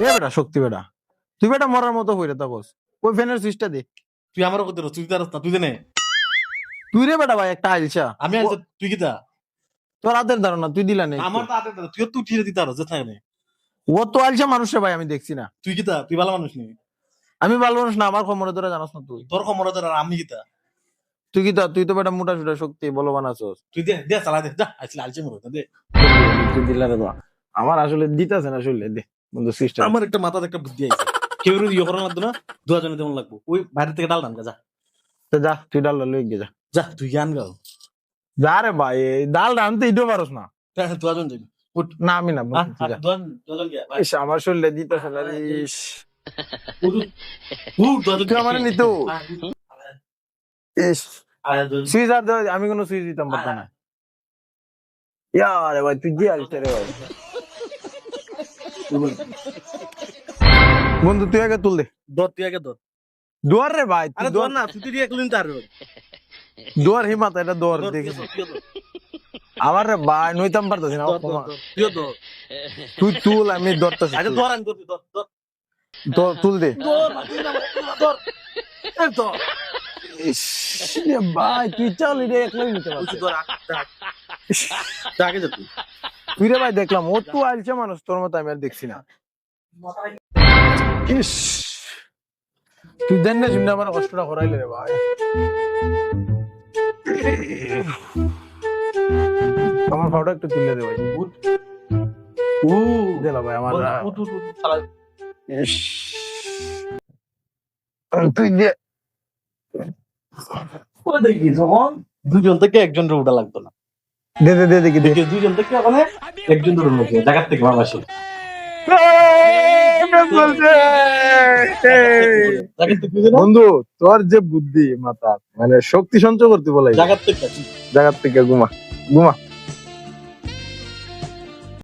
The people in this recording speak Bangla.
বেটা শক্তি বেটা। তুই বেটা মরার মতো হইরে তা ওই ফ্যানের সুইচটা দে। তুই আমার কত তুই তার না তুই জানে। তুই রে বেটা ভাই একটা আইলছা আমি তুই কিতা? তোর হাতের ধারণা তুই দিলা নেই। আমার তো আতে তুই তো উঠিয়ে দিতে আরও যে থাকে ও তো আইলছা মানুষ রে ভাই আমি দেখছি না। তুই কিতা? তুই ভালো মানুষ নেই আমি ভালো মানুষ না আমার খবরে তোরা জানাস না তুই। তোর খবর তোর আর আমি কিতা? তুই কি তা- তুই তো বেটা মোটা সোটা শক্তি বলবান আছোস। তুই দে দে চালা দে যা আসলে আলছে মরো দে। তুই দিলা রে বা আমার আসলে দিতাছে না আসলে দে বন্ধু সিস্টেম আমার একটা মাথাতে একটা বুদ্ধি আইছে। কেউ ইয়ে করার তেমন লাগবো। ওই বাইরে থেকে ডাল দাম যা। তো যা তুই ডাল লই গে যা। যা তুই গান গাও যা রে ভাই ডাল রানতে ইটো পারস না। দুয়া জন যাবি। না আমি না হ্যাঁ, গিয়া আমার শরীরে দিতেছে না ইস। আমার নিতু। সুইচ আর আমি কোনো সুইচ দিতাম পারতাম না। ইয়া রে ভাই তুই দিয়ে আলিস রে ভাই। বন্ধু তুই আগে তুল দে। দর তুই আগে দর দুয়ার রে ভাই আরে দর না তুই তুই একলিন তার দুয়ার হিমাত এটা দুয়ার আমার রে ভাই নইতাম পারতাছি না তুই তুল আমি ধরতেছি আগে দর আমি দর দর তুল দে। দর ভাই তুই চল রে একলাই নিতে পারছিস। দর আগে যা তুই তুই রে ভাই দেখলাম ও তো আইলছে মানুষ তোর মতো আমি আর দেখছি না। ইস! তুই দেন না শুনে আমার কষ্টটা করাইলে রে ভাই। আমার ফাউটা একটু তুলে দে ভাই। উ দিলা ভাই আমার তুই দে। ও দুজন থেকে একজন রে উঠা লাগতো। দে দে দে দেখি দে। দেখি দুজন থেকে ওখানে একজন ধরে লোকে জায়গার থেকে আসে না? বন্ধু তোর যে বুদ্ধি মাথা মানে শক্তি সঞ্চয় করতে বলে জায়গার থেকে। জায়গার থেকে ঘুমা ঘুমা।